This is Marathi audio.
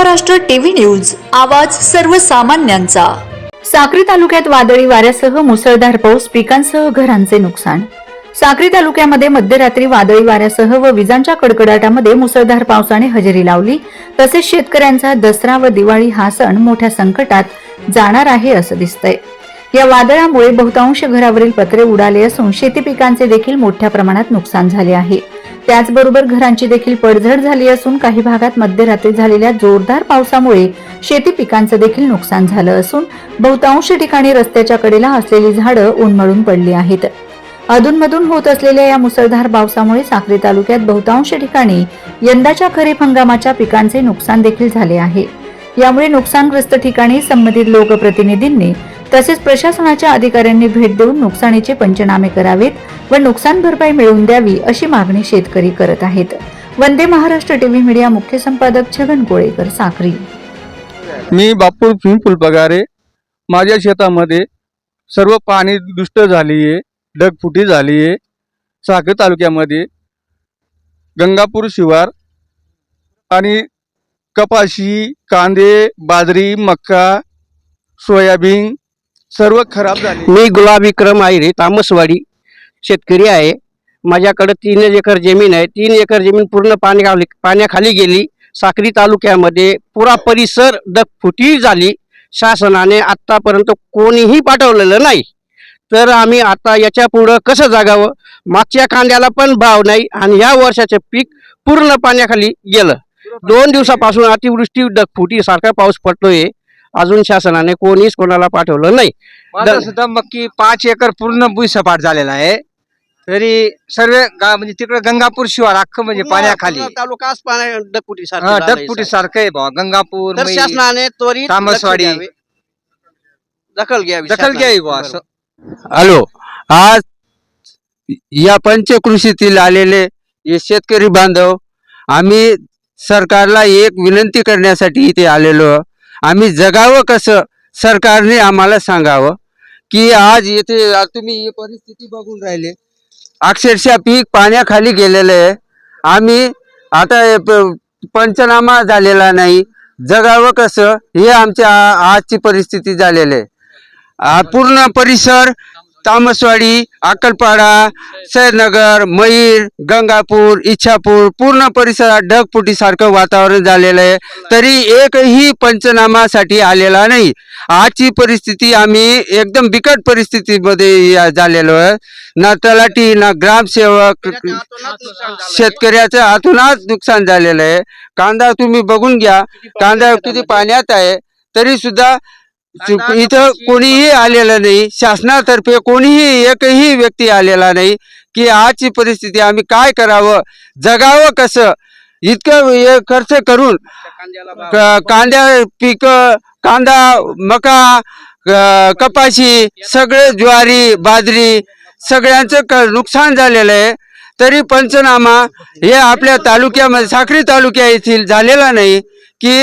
महाराष्ट्र टीव्ही न्यूज आवाज सर्वसामान्यांचा. साक्री तालुक्यात वादळी वाऱ्यासह मुसळधार पाऊस पिकांसह घरांचे नुकसान. साक्री तालुक्यामध्ये मध्यरात्री वादळी वाऱ्यासह व विजांच्या कडकडाटामध्ये मुसळधार पावसाने हजेरी लावली. तसेच शेतकऱ्यांचा दसरा व दिवाळी हा सण मोठ्या संकटात जाणार आहे असं दिसतंय. या वादळामुळे बहुतांश घरावरील पत्रे उडाले असून शेती पिकांचे देखील मोठ्या प्रमाणात नुकसान झाले आहे. त्याचबरोबर घरांची देखील पडझड झाली असून काही भागात मध्यरात्री झालेल्या जोरदार पावसामुळे शेती पिकांचं देखील नुकसान झालं असून बहुतांश ठिकाणी रस्त्याच्या कडेला असलेली झाडं उन्मळून पडली आहेत. अधूनमधून होत असलेल्या या मुसळधार पावसामुळे साक्री तालुक्यात बहुतांश ठिकाणी यंदाच्या खरीप हंगामाच्या पिकांचे नुकसान देखील झाले आहे. यामुळे नुकसानग्रस्त ठिकाणी संबंधित लोकप्रतिनिधींनी तसेच प्रशासनाच्या अधिकाऱ्यांनी भेट देऊन नुकसानीचे पंचनामे करावेत व नुकसान भरपाई मिळवून द्यावी अशी मागणी शेतकरी करत आहेत. वंदे महाराष्ट्र टीव्ही मीडिया मुख्य संपादक छगन कोळेकर साखरी मी बापूर पिंपुल पगारे. माझ्या शेतामध्ये सर्व पाणी दुष्ट झाली आहे ढगफुटी झाली आहे साखर तालुक्यामध्ये गंगापूर शिवार आणि कपाशी कांदे बाजरी मक्का सोयाबीन सर्व खराब झाले. मी गुलाब विक्रम आहिरे तामसवाडी शेतकरी आहे. माझ्याकडे तीन एकर जमीन आहे. तीन एकर जमीन पूर्ण पाण्याखाली पाण्याखाली गेली. साक्री तालुक्यामध्ये पुरा परिसर दफुटी झाली. शासनाने आत्तापर्यंत कोणीही पाठवलेलं नाही. तर आम्ही आता याच्या पुढं कसं जागावं? मागच्या कांद्याला पण भाव नाही आणि ह्या वर्षाचं पीक पूर्ण पाण्याखाली गेलं. दोन दिवसापासून अतिवृष्टी डगफुटी सारखा पाऊस पडतोय. अजून शासनाने कोणीच कोणाला पाठवलं नाही. माझा सुद्धा मक्की पाच एकर पूर्ण भुईसपाट झालेला आहे. तरी सर्व गा- म्हणजे तिकडे गंगापूर शिवार अख्खं म्हणजे पाण्याखाली. पूर्ण तालुकाच पाण्या हा, डगपुटी सारखं आहे भावा गंगापूर तर मै- शासनाने त्वरित तामसवाडी. द्यावे. दखल घ्यावी दखल शासनाने. घ्यावी बुवा असं. हॅलो आज या पंचकृषीतील आलेले हे शेतकरी बांधव आम्ही सरकारला एक विनंती करण्यासाठी इथे आलेलो. आम्ही जगावं कसं? सरकारने आम्हाला सांगावं की आज येथे तुम्ही ही परिस्थिती बघून राहिले. अक्षरशः पीक पाण्याखाली गेलेलं आहे. आम्ही आता प- पंचनामा झालेला नाही. जगावं कसं? हे आमच्या आजची परिस्थिती झालेली आहे. पूर्ण परिसर तामसवाडी अक्कलपाडा सैदनगर मयूर गंगापूर इच्छापूर पूर्ण परिसरात ढगफुटीसारखं वातावरण झालेलं आहे. तरी एकही पंचनामासाठी आलेला नाही. आजची परिस्थिती आम्ही एकदम बिकट परिस्थितीमध्ये या- झालेलो आहे. ना तलाठी ना ग्रामसेवक शेतकऱ्याचं आतूनच नुकसान झालेलं आहे. कांदा तुम्ही बघून घ्या. कांदा किती पाण्यात आहे तरी सुद्धा इथं कोणीही आलेलं नाही. शासनातर्फे कोणीही एकही व्यक्ती आलेला नाही की आजची परिस्थिती आम्ही काय करावं जगावं कसं? इतकं हे खर्च करून कांद्या पीक कांदा मका कपाशी सगळे ज्वारी बाजरी सगळ्यांचं क नुकसान झालेलं आहे. तरी पंचनामा हे आपल्या तालुक्यामध्ये साक्री तालुक्या येथील झालेला नाही की